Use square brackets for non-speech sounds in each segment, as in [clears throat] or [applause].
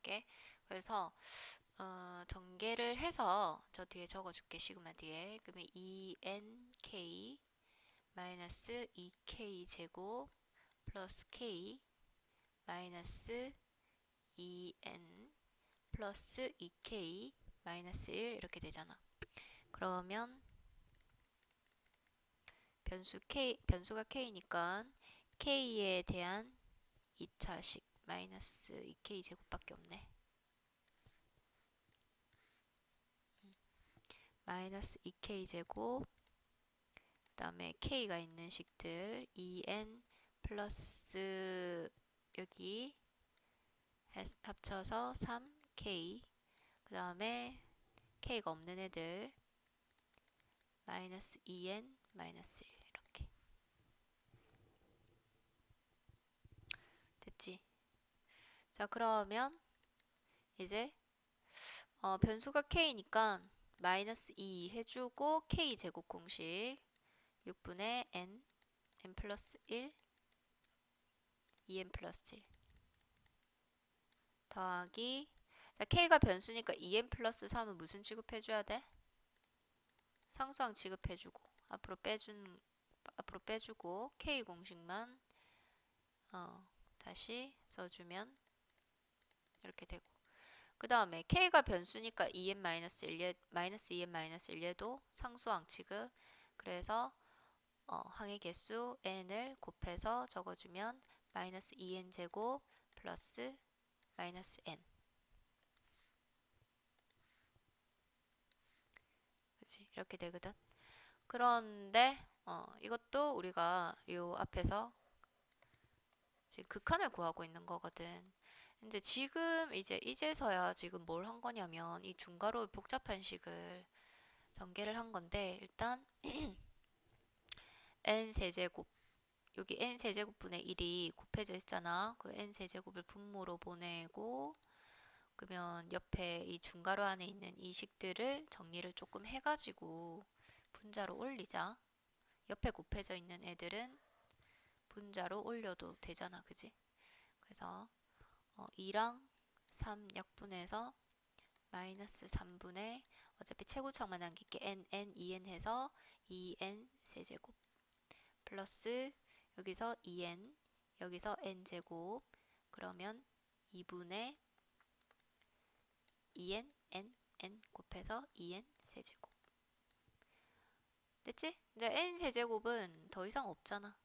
할게. 그래서 어, 전개를 해서 저 뒤에 적어줄게 시그마 뒤에 그러면 2nk 마이너스 2k 제곱 플러스 k 마이너스 2n 플러스 2k 마이너스 1 이렇게 되잖아. 그러면 변수 k 변수가 k니까 k에 대한 2차식 마이너스 2k 제곱밖에 없네. 음. 마이너스 2k 제곱 그 다음에 k가 있는 식들 2n 플러스 여기 해- 합쳐서 3k 그 다음에 k가 없는 애들 마이너스 2n 마이너스 1 이렇게 됐지? 자 그러면 이제 어, 변수가 k니까 마이너스 2 해주고 k 제곱 공식 6분의 n n 플러스 1 2n 플러스 1 더하기 자 k가 변수니까 2n 플러스 3은 무슨 취급해줘야 돼? 상수항 취급해주고 앞으로 빼준 앞으로 빼주고 k 공식만 어, 다시 써주면 이렇게 되고. 그 다음에 k가 변수니까 2n 마이너스 1 얘, 마이너스 2n 마이너스 1 얘도 상수항 취급 그래서 어, 항의 개수 n을 곱해서 적어주면 마이너스 2n 제곱 플러스 마이너스 n. 그치? 이렇게 되거든. 그런데 어, 이것도 우리가 요 앞에서 지금 극한을 구하고 있는 거거든 근데 지금 이제 이제서야 지금 뭘 한 거냐면 이 중괄호 복잡한 식을 전개를 한 건데 일단 [clears throat] n 세제곱 여기 n 세제곱분의 1이 곱해져 있잖아. 그 n 세제곱을 분모로 보내고 그러면 옆에 이 중괄호 안에 있는 이 식들을 정리를 조금 해가지고 분자로 올리자. 옆에 곱해져 있는 애들은 분자로 올려도 되잖아, 그지? 그래서 어, 2랑 3 약분해서 마이너스 3분의 어차피 최고창만 남길게. N, n, 2n 해서 2n 세제곱 플러스 여기서 2n 여기서 n 제곱 그러면 2분의 2n n n 곱해서 2n 세제곱. 됐지? 이제 n 세제곱은 더 이상 없잖아.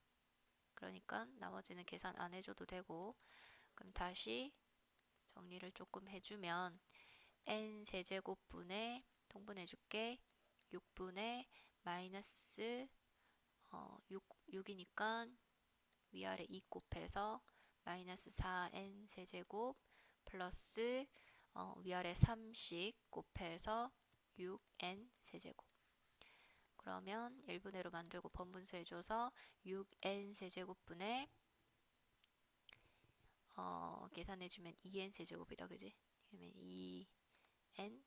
그러니까 나머지는 계산 안 해줘도 되고 그럼 다시 정리를 조금 해주면 n 세제곱분의 통분해줄게. 6분의 마이너스 어, 6, 6이니까 위아래 2 곱해서 마이너스 4n 세제곱 플러스 어, 위아래 3씩 곱해서 6n 세제곱. 그러면 1분의로 만들고 번분수 해줘서 6n 세제곱분의 어, 계산해주면 2n 세제곱이다 그지? 그러면 2n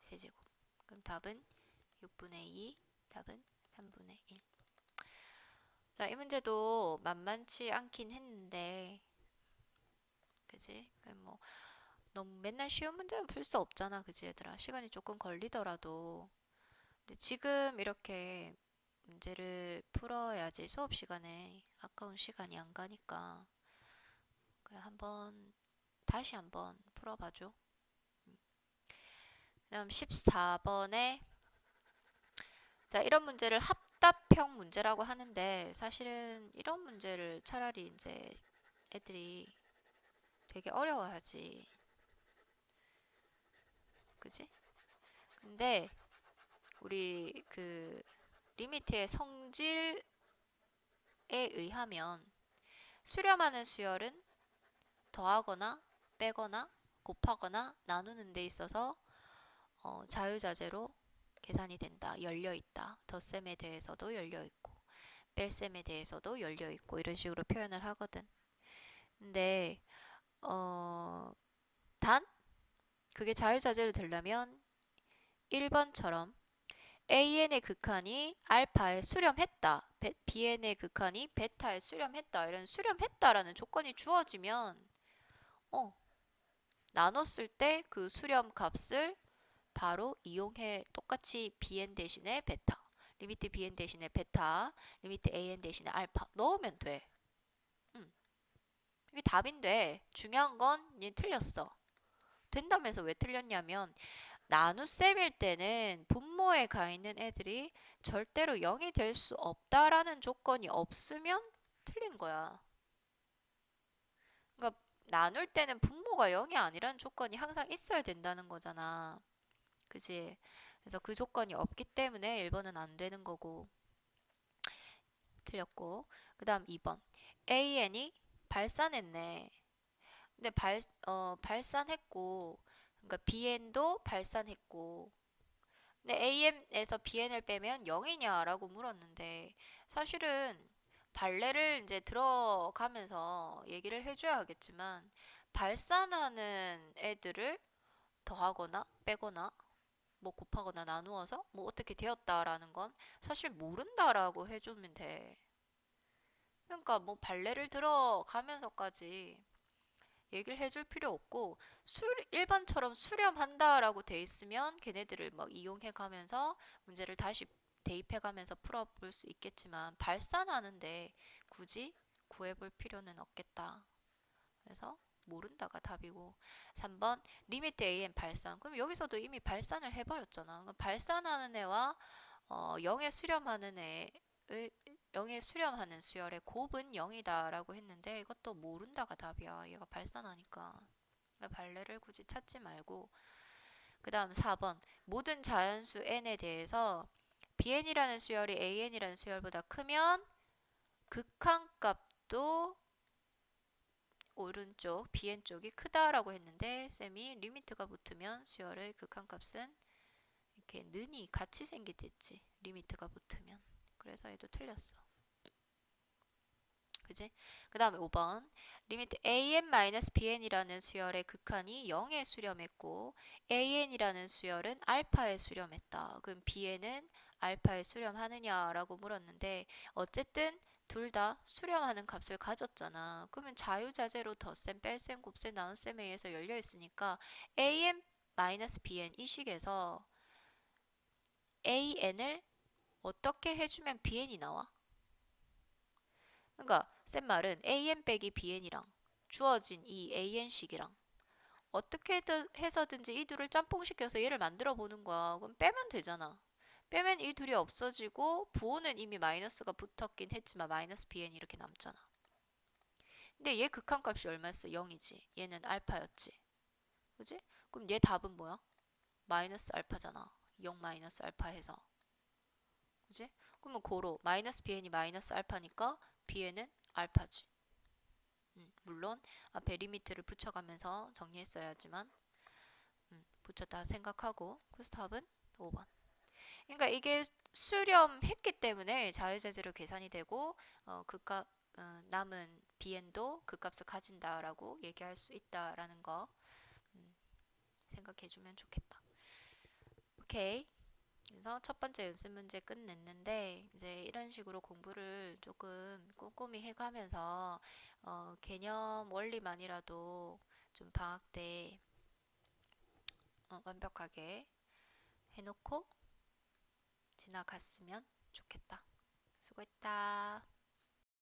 세제곱 그럼 답은 6분의 2 답은 3분의 1 자, 이 문제도 만만치 않긴 했는데, 그지? 뭐, 너무 맨날 쉬운 문제는 풀 수 없잖아, 그지, 얘들아? 시간이 조금 걸리더라도. 근데 지금 이렇게 문제를 풀어야지 수업 시간에 아까운 시간이 안 가니까. 그냥 한번, 다시 한번 풀어봐줘. 음. 그럼 14번에, 자, 이런 문제를 합 답형 문제라고 하는데 사실은 이런 문제를 차라리 이제 애들이 되게 어려워하지. 그지? 근데 우리 그 리미트의 성질에 의하면 수렴하는 수열은 더하거나 빼거나 곱하거나 나누는 데 있어서 어, 자유자재로 계산이 된다. 열려 있다. 덧셈에 대해서도 열려 있고 뺄셈에 대해서도 열려 있고 이런 식으로 표현을 하거든. 근데 어, 단 그게 자유자재로 되려면 1번처럼 AN의 극한이 알파에 수렴했다. BN의 극한이 베타에 수렴했다. 이런 수렴했다라는 조건이 주어지면 어 나눴을 때 그 수렴 값을 바로 이용해 똑같이 bn 대신에 베타 리미트 bn 대신에 베타 리미트 an 대신에 알파 넣으면 돼. 음. 이게 답인데 중요한 건얘 틀렸어. 된다면서 왜 틀렸냐면 나눗셈일 때는 분모에 가 있는 애들이 절대로 0이 될 수 없다라는 조건이 없으면 틀린 거야. 나눌 때는 분모가 0이 아니라는 조건이 항상 있어야 된다는 거잖아. 그지? 그래서 그 조건이 없기 때문에 1번은 안 되는 거고. 틀렸고. 그 다음 2번. AN이 발산했네. 근데 발, 어, 발산했고, 그러니까 BN도 발산했고, 근데 AM에서 BN을 빼면 0이냐라고 물었는데, 사실은 발레를 이제 들어가면서 얘기를 해줘야 하겠지만, 발산하는 애들을 더하거나 빼거나 뭐 곱하거나 나누어서 뭐 어떻게 되었다라는 건 사실 모른다라고 해주면 돼. 그러니까 뭐 발레를 들어가면서까지 얘기를 해줄 필요 없고 수, 일반처럼 수렴한다라고 돼 있으면 걔네들을 막 이용해 가면서 문제를 다시 대입해 가면서 풀어볼 수 있겠지만 발산하는데 굳이 구해볼 필요는 없겠다. 그래서 모른다가 답이고. 3번 리미트 AN 발산. 그럼 여기서도 이미 발산을 해버렸잖아. 발산하는 애와 어, 0에 수렴하는 애의 0에 수렴하는 수열의 곱은 0이다 라고 했는데 이것도 모른다가 답이야. 얘가 발산하니까. 그러니까 발레를 굳이 찾지 말고. 그 다음 4번 모든 자연수 n에 대해서 bn이라는 수열이 an이라는 수열보다 크면 극한값도 오른쪽 bn 쪽이 크다라고 했는데 쌤이 리미트가 붙으면 수열의 극한값은 이렇게 는이 같이 생기겠지 리미트가 붙으면. 그래서 얘도 틀렸어 그지? 그 다음에 5번 리미트 an-bn이라는 수열의 극한이 0에 수렴했고 an이라는 수열은 알파에 수렴했다 그럼 bn은 알파에 수렴하느냐라고 물었는데 어쨌든 둘 다 수렴하는 값을 가졌잖아. 그러면 자유자재로 덧셈, 뺄셈, 곱셈, 나눗셈에 의해서 열려 있으니까 am-bn 이 식에서 an을 어떻게 해주면 bn이 나와? 그러니까 쌤 말은 an 빼기 bn이랑 주어진 이 an식이랑 어떻게 해서든지 이 둘을 짬뽕시켜서 얘를 만들어 보는 거야. 그럼 빼면 되잖아. 빼면 이 둘이 없어지고 부호는 이미 마이너스가 붙었긴 했지만 마이너스 bn 이렇게 남잖아. 근데 얘 극한값이 얼마였어? 0이지. 얘는 알파였지. 그지? 그럼 얘 답은 뭐야? 마이너스 알파잖아. 0 마이너스 알파 해서. 그지? 그러면 고로 마이너스 bn이 마이너스 알파니까 bn은 알파지. 음, 물론 앞에 리미트를 붙여가면서 정리했어야지만 음, 붙였다 생각하고 답은 5번. 그러니까 이게 수렴했기 때문에 자유자재로 계산이 되고 어, 그값 어, 남은 bn도 그 값을 가진다라고 얘기할 수 있다라는 거 음, 생각해주면 좋겠다. 오케이. 그래서 첫 번째 연습 문제 끝냈는데 이제 이런 식으로 공부를 조금 꼼꼼히 해가면서 어, 개념 원리만이라도 좀 방학 때 어, 완벽하게 해놓고 지나갔으면 좋겠다. 수고했다.